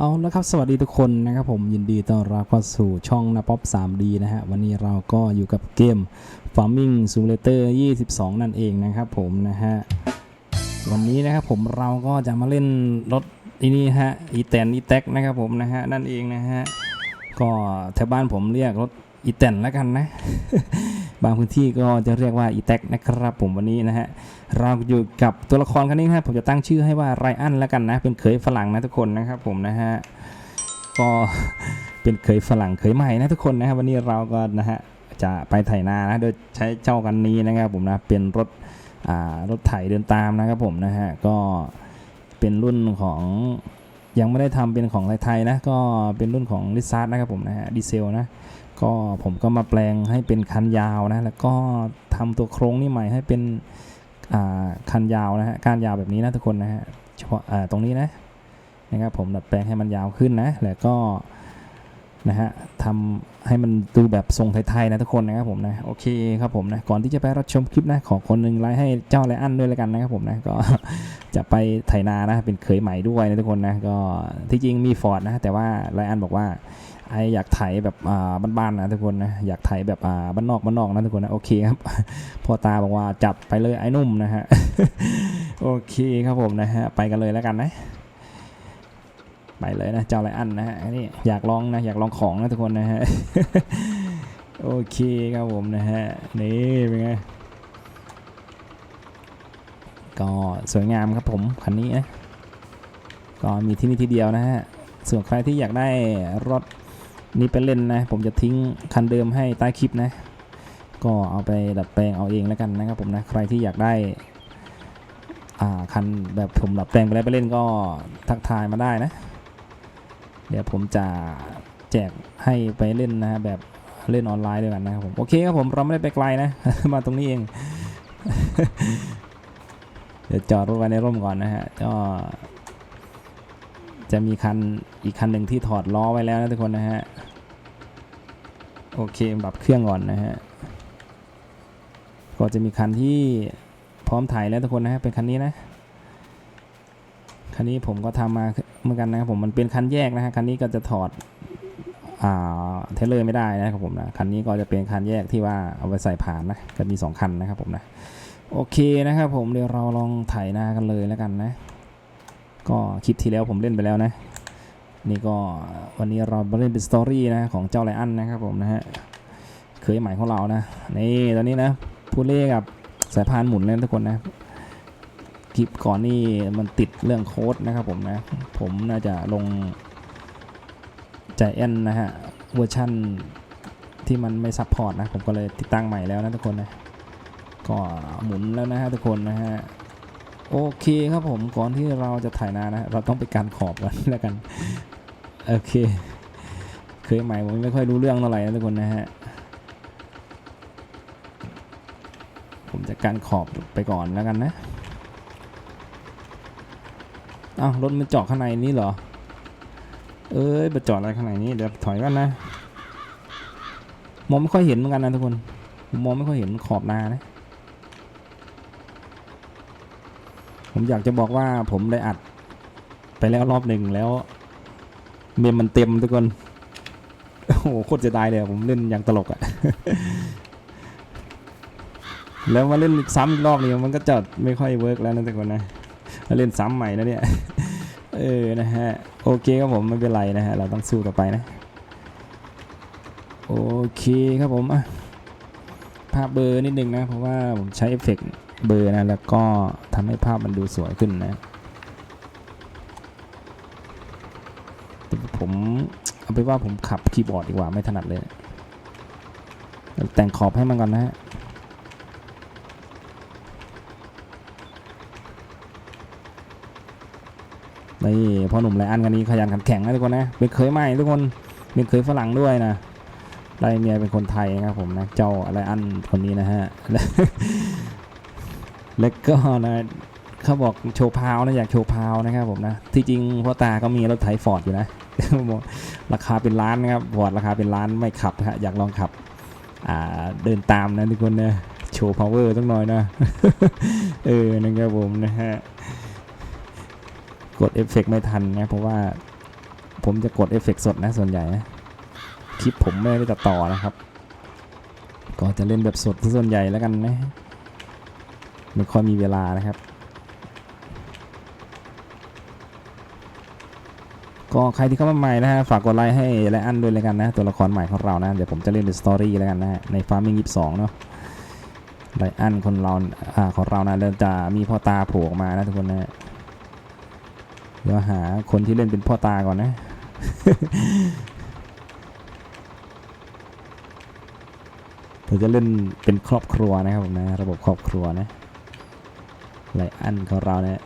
เอาละครับสวัสดีทุกคนนะครับผมยินดีต้อนรับเข้าสู่ช่องนาป๊อป 3D นะฮะวันนี้เราก็อยู่กับเกม Farming Simulator 22 นั่นเองนะครับผมนะฮะวันนี้นะครับผมเราก็จะมาเล่นรถอีนี่ฮะอีแตนอีแท็กนะครับผมนะฮะนั่นเองนะฮะก็แถวบ้านผมเรียกรถอีแตนแล้วกันนะ บางพื้นที่ก็จะเรียกว่าอีแท็กนะครับผมวันนี้นะฮะ เราอยู่กับตัวละครคนนี้ครับผมจะตั้งชื่อให้ว่าไรอันแล้วกันนะ เป็นเขยฝรั่งนะทุกคนนะครับผมนะฮะก็เป็นเขยฝรั่งเขยใหม่นะทุกคนนะครับวันนี้เราก็นะฮะจะไปไถนานะโดยใช้เจ้ากันนี้นะครับผมนะเป็นรถอ่ารถไถเดินตามนะครับผมนะฮะก็เป็นรุ่นของยังไม่ได้ทำเป็นของไทยๆนะก็เป็นรุ่นของลิซ่านะครับผมนะฮะดีเซลนะก็ผมก็มาแปลงให้เป็นคันยาวนะแล้วก็ทำตัวโครงนี่ใหม่ให้เป็น คันยาวนะฮะก้านยาวแบบนี้นะทุกคนนะฮะเฉพาะตรงนี้นะนะครับผมดัดแปลงให้มันยาวขึ้นนะแล้วก็นะฮะทำให้มันดูแบบทรงไทยๆนะทุกคนนะครับผมนะโอเคครับผมนะก่อนที่จะไปรับชมคลิปนะขอคนหนึ่งไลค์ให้เจ้าไลอันด้วยแล้วกันนะครับผมนะก็จะไปไถนานะเป็นเคยใหม่ด้วยนะทุกคนนะก็ที่จริงมีฟอร์ดนะแต่ว่าไลอันบอกว่า ไออยากไถแบบอ่าบ้านๆนะทุกคนนะอยากไถแบบอ่าบ้านนอกบ้านนอกนะทุกคนนะโอเคครับพ่อตาบอกว่าจับไปเลยไอ้นุ่มนะฮะโอเคครับผมนะฮะไปกันเลยแล้วกันนะ ไปเลยนะเจ้าไรอันนะฮะนี่อยากลองนะอยากลองของนะทุกคนนะฮะโอเคครับผมนะฮะนี่เป็นไงก็สวยงามครับผมคันนี้นะก็มีที่นี่ที่เดียวนะฮะส่วนใครที่อยากได้รถ นี่เป็นเล่นนะ ผมจะทิ้งคันเดิมให้ใต้คลิปนะ ก็เอาไปดัดแปลงเอาเองแล้วกันนะครับผมนะ ใครที่อยากได้คันแบบผมดัดแปลงไปแล้วไปเล่นก็ทักทายมาได้นะ เดี๋ยวผมจะแจกให้ไปเล่นนะแบบเล่นออนไลน์ด้วยกันนะครับผม โอเคครับผมเราไม่ได้ไปไกลนะ มาตรงนี้เอง เดี๋ยวจอดรถไว้ในร่มก่อนนะฮะก็จะมีคันอีกคันหนึ่งที่ถอดล้อไว้แล้วนะทุกคนนะฮะ โอเคปรับเครื่องก่อนนะฮะก็จะมีคันที่พร้อมถ่ายแล้วทุกคนนะฮะเป็นคันนี้นะคันนี้ผมก็ทำมาเหมือนกันนะครับผมมันเป็นคันแยกนะฮะคันนี้ก็จะถอดอ่าเทเลอร์ไม่ได้นะครับผมนะคันนี้ก็จะเป็นคันแยกที่ว่าเอาไปใส่ผ่านนะก็มีสองคันนะครับผมนะโอเคนะครับผมเดี๋ยวเราลองถ่ายหน้ากันเลยแล้วกันนะ ก็คลิปที่แล้วผมเล่นไปแล้วนะ นี่ก็วันนี้เราเล่นเป็นสตอรี่นะของเจ้าไลอันนะครับผมนะฮะเคยใหม่ของเรานะนี่ตอนนี้นะผู้เล่กับสายพานหมุนเลยนะทุกคนนะคลิปก่อนนี่มันติดเรื่องโค้ดนะครับผมนะ ผมน่าจะลงใจแอนนะฮะเวอร์ชั่นที่มันไม่ซัพพอร์ตนะ ผมก็เลยติดตั้งใหม่แล้วนะทุกคนนะก็หมุนแล้วนะฮะทุกคนนะฮะโอเคครับผมก่อนที่เราจะถ่ายนานะ เราต้องไปการขอบกันแล้วกัน โอเค เคยใหม่ผมไม่ค่อยรู้เรื่องเท่าไหร่นะทุกคนนะฮะ ผมจะการขอบไปก่อนแล้วกันนะอ้าวรถมันจอดข้างในนี้เหรอ เอ้ยไปจอดอะไรข้างในนี้เดี๋ยวถอยกันนะ มองไม่ค่อยเห็นเหมือนกันนะทุกคนมมองไม่ค่อยเห็นขอบนานะ ผมอยากจะบอกว่าผมได้อัดไปแล้วรอบหนึ่งแล้ว เมมมันเต็มทุกคน โอ้โหโคตรจะได้เลยผมเล่นอย่างตลกอะ แล้วมาเล่นซ้ำอีกรอบนี้มันก็จะไม่ค่อยเวิร์กแล้วนะทุกคนนะมาเล่นซ้ำใหม่นะเนี่ย เออนะฮะ โอเคครับผมไม่เป็นไรนะฮะ เราต้องสู้ต่อไปนะ โอเคครับผมอะภาพเบลอร์นิดนึงนะ เพราะว่าผมใช้เอฟเฟกต์เบอร์นะ แล้วก็ทำให้ภาพมันดูสวยขึ้นนะแต่ ผมเอาไปนว่าผมขับคีย์บอร์ดดีกว่าไม่ถนัดเลยแต่งขอบให้มันก่อนนะฮะนี่พ่อหนุ่มไรอันกันนี้ขยันขันแข็งนะทุกคนนะเป็นเคยใหม่ทุกคนเป็นเคยฝรั่งด้วยนะได้เมียเป็นคนไทยนะครับผมนะเจ้าไรอันคนนี้นะฮะแล้วก็นะ เขาบอกโชว์พาวนะอยากโชว์พาวนะครับผมนะที่จริงพ่อตาก็มีรถไถฟอร์ดอยู่นะบอกราคาเป็นล้านนะครับฟอร์ดราคาเป็นล้านไม่ขับฮะอยากลองขับเดินตามนะทุกคนนะโชว์พาวเวอร์ต้องหน่อยนะเออนะครับผมนะฮะกดเอฟเฟกต์ไม่ทันนะเพราะว่าผมจะกดเอฟเฟกต์สดนะส่วนใหญ่นะคลิปผมไม่ได้ตัดต่อนะครับ ก็จะเล่นแบบสดส่วนใหญ่แล้วกันนะไม่ค่อยมีเวลานะครับ ก็ใครที่เข้ามาใหม่นะฮะฝากกดไลค์ให้ไลอันด้วยเลยกันนะตัวละครใหม่ของเรานะเดี๋ยวผมจะเล่นเป็นสตอรี่แล้วกันนะฮะใน Farming 22เนาะไลอันคนเราอ่าของเรานะเริ่มจะมีพ่อตาโผล่ออกมานะทุกคนนะเดี๋ยวหาคนที่เล่นเป็นพ่อตาก่อนนะเราจะเล่นเป็นครอบครัวนะครับผมนะ ระบบครอบครัวนะไลอันของเราเนี่ย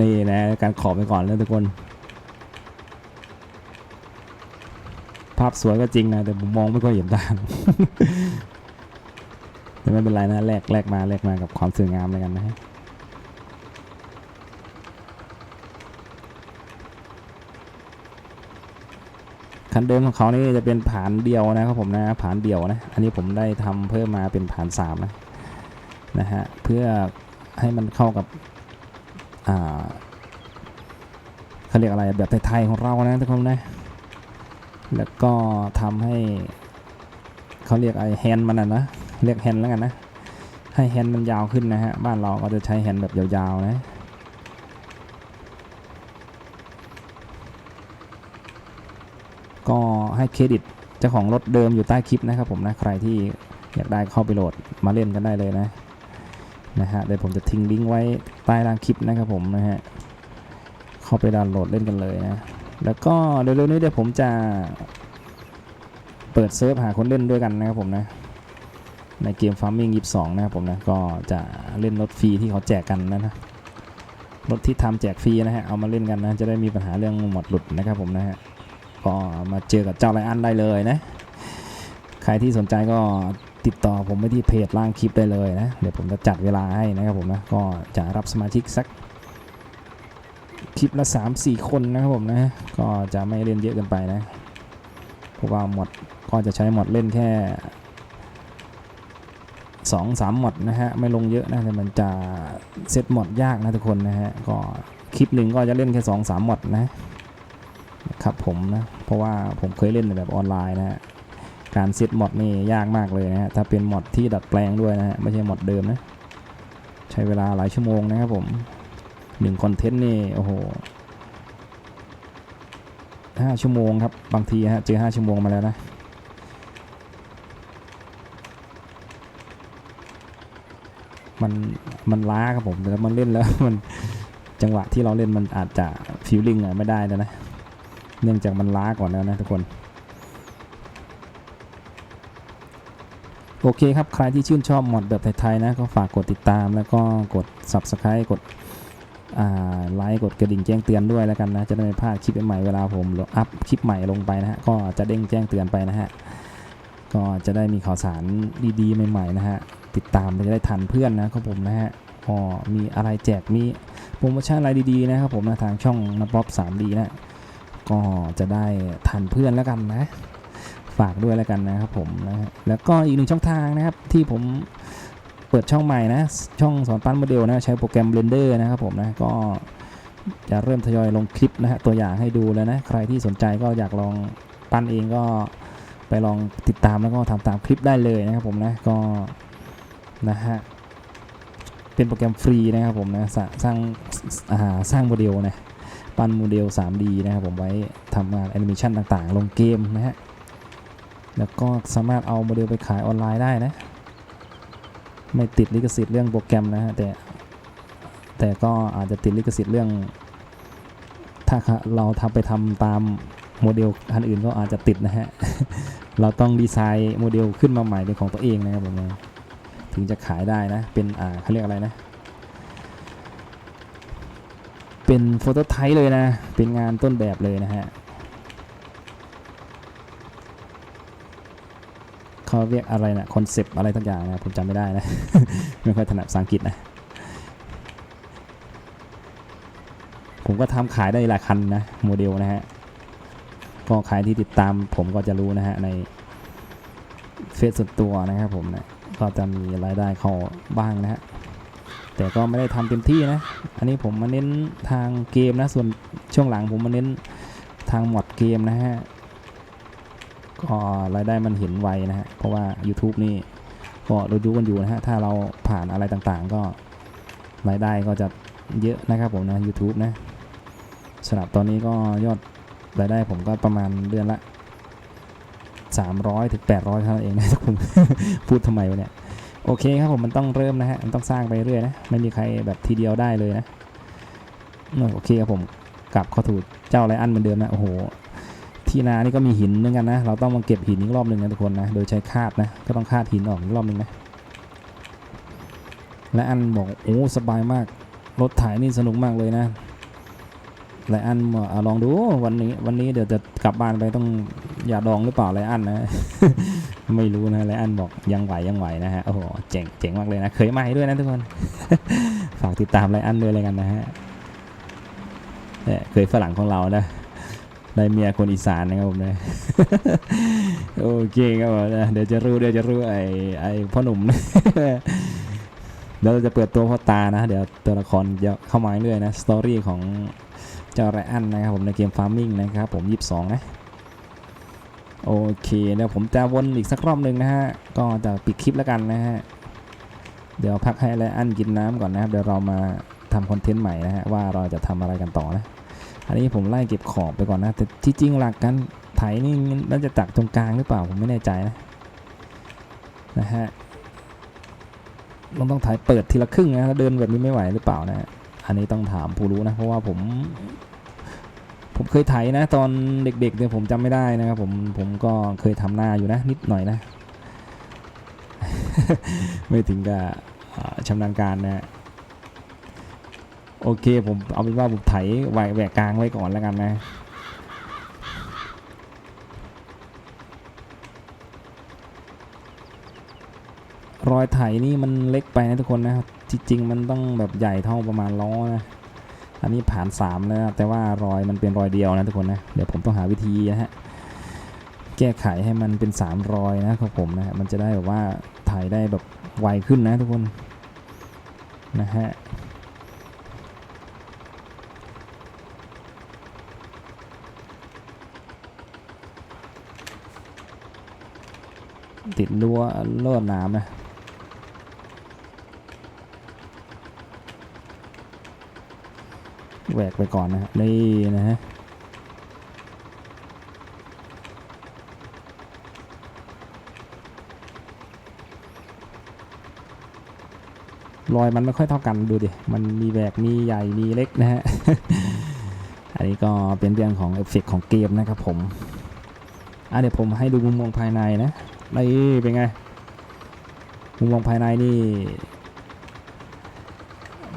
นี่นะการขอบไปก่อนแล้วทุกคน ภาพสวยก็จริงนะ แต่ผมมองไม่ค่อยเห็นทางแต่ไม่เป็นไรนะแลกแลกมาแลกมากับความสวยงามเลยกันนะฮะคันเดิมของเขานี่จะเป็นผานเดียวนะครับผมนะผานเดียวนะ อันนี้ผมได้ทำเพิ่มมาเป็นผานสามนะนะฮะเพื่อให้มันเข้ากับ เขาเรียกอะไรแบบไทยๆของเรานะทุกคนนะ แล้วก็ทำให้เขาเรียกไอ้แฮนมันนะนะเรียกแฮนแล้วกันนะ ให้แฮนมันยาวขึ้นนะฮะ บ้านเราก็จะใช้แฮนแบบยาวๆนะก็ให้เครดิตเจ้าของรถเดิมอยู่ใต้คลิปนะครับผมนะ ใครที่อยากได้เข้าไปโหลดมาเล่นกันได้เลยนะ นะฮะเดี๋ยวผมจะทิ้งลิงก์ไว้ใต้ล่างคลิปนะครับผมนะฮะเข้าไปดาวน์โหลดเล่นกันเลยนะแล้วก็เร็วๆนี้เดี๋ยวผมจะเปิดเซิร์ฟหาคนเล่นด้วยกันนะครับผมนะในเกม Farming 22นะครับผมนะก็จะเล่นรถฟรีที่เขาแจกกันนะนะรถที่ทำแจกฟรีนะฮะเอามาเล่นกันนะจะได้มีปัญหาเรื่องหมดหลุดนะครับผมนะฮะก็มาเจอกับเจ้าไลอันได้เลยนะใครที่สนใจก็ ติดต่อผมไปที่เพจล่างคลิปได้เลยนะ เดี๋ยวผมจะจัดเวลาให้นะครับผมนะ ก็จะรับสมาชิกสักคลิปละ 3-4 คนนะครับผมนะ ก็จะไม่เล่นเยอะเกินไปนะ เพราะว่าหมดก็จะใช้หมดเล่นแค่2-3หมดนะฮะ ไม่ลงเยอะนะแต่มันจะเซตหมดยากนะทุกคนนะฮะ ก็คลิปหนึ่งก็จะเล่นแค่2-3หมดนะครับผมนะ เพราะว่าผมเคยเล่นแบบออนไลน์นะฮะ การเซตมอดนี่ยากมากเลยนะฮะถ้าเป็นมอดที่ดัดแปลงด้วยนะฮะไม่ใช่มอดเดิมนะใช้เวลาหลายชั่วโมงนะครับผมหนึ่งคอนเทนต์นี่โอ้โหห้าชั่วโมงครับบางทีฮะเจอห้าชั่วโมงมาแล้วนะมันมันล้าครับผมแต่มันเล่นแล้วมันจังหวะที่เราเล่นมันอาจจะฟิลลิ่งอะไม่ได้แล้วนะเนื่องจากมันล้าก่อนแล้วนะทุกคน โอเคครับ ใครที่ชื่นชอบมอดแบบไทยๆนะ ก็ฝากกดติดตามแล้วก็กด Subscribe กดไลค์กดกระดิ่งแจ้งเตือนด้วยแล้วกันนะ จะได้ไม่พลาดคลิปใหม่เวลาผมอัพคลิปใหม่ลงไปนะฮะ ก็จะเด้งแจ้งเตือนไปนะฮะ ก็จะได้มีข่าวสารดีๆ ใหม่ๆนะฮะ ติดตามจะได้ทันเพื่อนนะครับผมนะฮะก็มีอะไรแจกมีโปรโมชั่นอะไรดีๆนะครับผมนะทางช่องนป๊อป 3D นะ ก็จะได้ทันเพื่อนแล้วกันนะ ฝากด้วยแล้วกันนะครับผมนะฮะแล้วก็อีกหนึ่งช่องทางนะครับที่ผมเปิดช่องใหม่นะ ช่องสอนปั้นโมเดลนะใช้โปรแกรม Blender นะครับผมนะก็จะเริ่มทยอยลงคลิปนะฮะตัวอย่างให้ดูแล้วนะใครที่สนใจก็อยากลองปั้นเองก็ไปลองติดตามแล้วก็ทำตามคลิปได้เลยนะครับผมนะก็นะฮะเป็นโปรแกรมฟรีนะครับผมนะสร้างสร้างอ่าสร้างโมเดลนะปั้นโมเดล 3D นะครับผมไว้ทำงานแอนิเมชันต่างๆ ลงเกมนะฮะ แล้วก็สามารถเอาโมเดลไปขายออนไลน์ได้นะ ไม่ติดลิขสิทธิ์เรื่องโปรแกรมนะฮะแต่แต่ก็อาจจะติดลิขสิทธิ์เรื่อง ถ้าเราทำไปทำตามโมเดลอันอื่นก็อาจจะติดนะฮะ เราต้องดีไซน์โมเดลขึ้นมาใหม่เป็นของตัวเองนะครับผมถึงจะขายได้นะ เป็นอ่าเขาเรียกอะไรนะ เป็นโฟโตไทป์เลยนะ เป็นงานต้นแบบเลยนะฮะ เขาเรียกอะไรนะคอนเซปต์อะไรทั้งอย่างนะผมจำไม่ได้นะ ไม่ค่อยถนัดภาษาอังกฤษนะ ผมก็ทำขายได้หลายคันนะ โมเดลนะฮะ ก็ใครที่ติดตามผมก็จะรู้นะฮะ ในเฟซส่วนตัวนะครับผมนะก็จะมีรายได้เข้าบ้างนะฮะ แต่ก็ไม่ได้ทำเต็มที่นะ อันนี้ผมมาเน้นทางเกมนะ ส่วนช่วงหลังผมมาเน้นทางหมดเกมนะฮะ ก็รายได้มันเห็นไวนะฮะเพราะว่า YouTube นี่ก็เราดูกันอยู่นะฮะถ้าเราผ่านอะไรต่างๆ ก็รายได้ก็จะเยอะนะครับผมนะ YouTube นะสำหรับตอนนี้ก็ยอดรายได้ผมก็ประมาณเดือนละ 300ถึง800เท่านั้นเองนะผมพูดทำไมวะเนี่ยโอเคครับผมมันต้องเริ่มนะฮะมันต้องสร้างไปเรื่อยนะไม่มีใครแบบทีเดียวได้เลยนะโอเคครับผมกลับเข้าถูเจ้าไรอันเหมือนเดิมนะโอ้โห ที่นานี่ก็มีหินเหมือนกันนะ เราต้องมาเก็บหินอีกรอบหนึ่งนะทุกคนนะ โดยใช้คาดนะ ก็ต้องคาดหินออกอีกรอบหนึ่งนะ และอันบอกโอ้สบายมาก รถถ่ายนี่สนุกมากเลยนะไละอันบอกเอาลองดูวันนี้วันนี้เดี๋ยวจะกลับบ้านไปต้องอย่าดองหรือเปล่าไลอันนะ ไม่รู้นะไลอันบอกยังไหวยังไหวนะฮะ โอ้โหเจ๋งเจ๋งมากเลยนะ เคยมาให้ด้วยนะทุกคน ฝากติดตามไลอันด้วยเลยกันนะฮะเนี่ยเคยฝรั่งของเรานะ ได้เมียคนอีสานนะครับผมนะ โอเคครับผมนะ เดี๋ยวจะรู้เดี๋ยวจะรู้ไอ้ไอ้พ่อหนุ่มเดี๋ยวเราจะเปิดตัวพ่อตานะ เดี๋ยวตัวละครจะเข้ามาเรื่อยนะ สตอรี่ของเจ้าไรอันนะครับผมในเกมฟาร์มิงนะครับผม 22 นะ โอเคเดี๋ยวผมจะวนอีกสักรอบหนึ่งนะฮะ ก็จะปิดคลิปแล้วกันนะฮะ เดี๋ยวพักให้ไรอันกินน้ำก่อนนะครับ เดี๋ยวเรามาทำคอนเทนต์ใหม่นะฮะว่าเราจะทำอะไรกันต่อนะ อันนี้ผมไล่เก็บของไปก่อนนะ แต่ที่จริงหลักการไถนี่น่าจะตักตรงกลางหรือเปล่าผมไม่แน่ใจนะนะฮะเราต้องถ่ายเปิดทีละครึ่งนะแล้วเดินแบบนี้ไม่ไหวหรือเปล่านะอันนี้ต้องถามผู้รู้นะเพราะว่าผมผมเคยถ่ายนะ ตอนเด็กๆเนี่ยผมจำไม่ได้นะครับผมผมก็เคยทำหน้าอยู่นะ นิดหน่อยนะ ไม่ถึงกับอ่าชำนาญการนะ โอเคผมเอาเป็นว่าผมไถแหวแหวกกลางไว้ก่อนแล้วกันนะรอยไถนี่มันเล็กไปนะทุกคนนะครับจริงๆมันต้องแบบใหญ่เท่าประมาณล้อนะอันนี้ผ่าน3แล้วนะแต่ว่ารอยมันเป็นรอยเดียวนะทุกคนนะเดี๋ยวผมต้องหาวิธีนะฮะแก้ไขให้มันเป็น3รอยนะครับผมนะฮะมันจะได้แบบว่าถ่ายได้แบบไวขึ้นนะทุกคนนะฮะ ติดรั้วลวดหน้ำนะแหวกไปก่อนนะฮะนี่นะฮะรอยมันไม่ค่อยเท่ากันดูดิ มันมีแหวกมีใหญ่มีเล็กนะฮะ อันนี้ก็เป็นเรื่องของเอฟเฟกต์ของเกมนะครับผม อะเดี๋ยวผมให้ดูมุมมองภายในนะ นี่เป็นไงมุมมองภายในนี่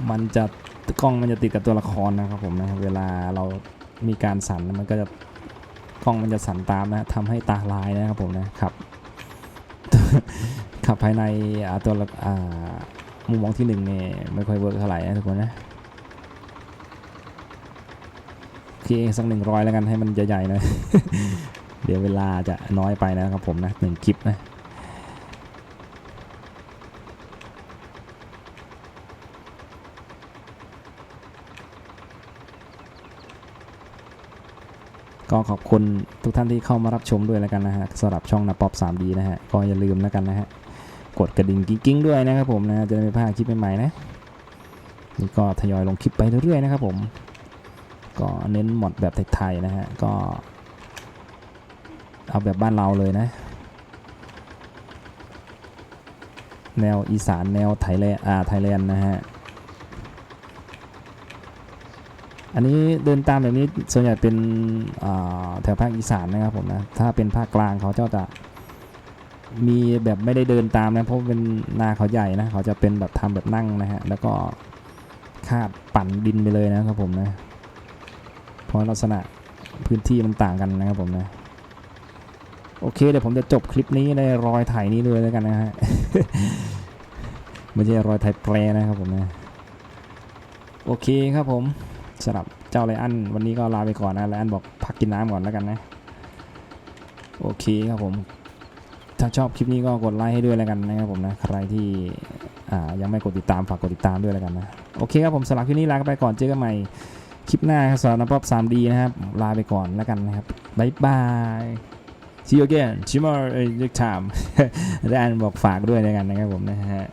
มันจะกล้องมันจะติดกับตัวละครนะครับผมนะเวลาเรามีการสั่นมันก็จะกล้องมันจะสั่นตามนะทำให้ตาลายนะครับผมนะครับขับภายในตัวมุมมองที่หนึ่งเนี่ยไม่ค่อยเวิร์กเท่าไหร่นะทุกคนนะโอเคสักหนึ่งร้อยแล้วกันให้มันใหญ่ๆหน่อย เดี๋ยวเวลาจะน้อยไปนะครับผมนะหนึ่งคลิปนะก็ขอบคุณทุกท่านที่เข้ามารับชมด้วยแล้วกันนะฮะสำหรับช่องนาป๊อป 3D นะฮะ ก็อย่าลืมแล้วกันนะฮะ กดกระดิ่งกิ๊งๆด้วยนะครับผมนะ จะได้ไม่พลาดคลิปใหม่ๆนะ นี่ก็ทยอยลงคลิปไปเรื่อยๆนะครับผม ก็เน้นหมดแบบไทยๆนะฮะ ก็ เอาแบบบ้านเราเลยนะ แนวอีสานแนวไทยแลนด์อ่าไทยแลนด์นะฮะ อันนี้เดินตามแบบนี้ส่วนใหญ่เป็นแถวภาคอีสานนะครับผมนะ ถ้าเป็นภาคกลางเขาเจ้าจะมีแบบไม่ได้เดินตามนะเพราะเป็นนาเขาใหญ่นะเขาจะเป็นแบบทำแบบนั่งนะฮะแล้วก็คาดปั่นดินไปเลยนะครับผมนะเพราะลักษณะพื้นที่มันต่างกันนะครับผมนะ โอเคเดี๋ยวผมจะจบคลิปนี้ในรอยไถนี้ด้วยแล้วกันนะฮะไม่ใช่รอยไถแปรนะครับผมนะโอเคครับผมสำหรับเจ้าไรอันวันนี้ก็ลาไปก่อนนะไรอันบอกพักกินน้ำก่อนแล้วกันนะโอเคครับผมถ้าชอบคลิปนี้ก็กดไลค์ให้ด้วยแล้วกันนะครับผมนะใครที่ยังไม่กดติดตามฝากกดติดตามด้วยแล้วกันนะโอเคครับผมสำหรับคลิปนี้ลาไปก่อนเจอกันใหม่คลิปหน้าครับสำหรับนับปสามดีนะครับลาไปก่อนแล้วกันนะครับบ๊ายบาย see you again tomorrow next time และอันบอกฝากด้วยในกันนะครับผมนะฮะ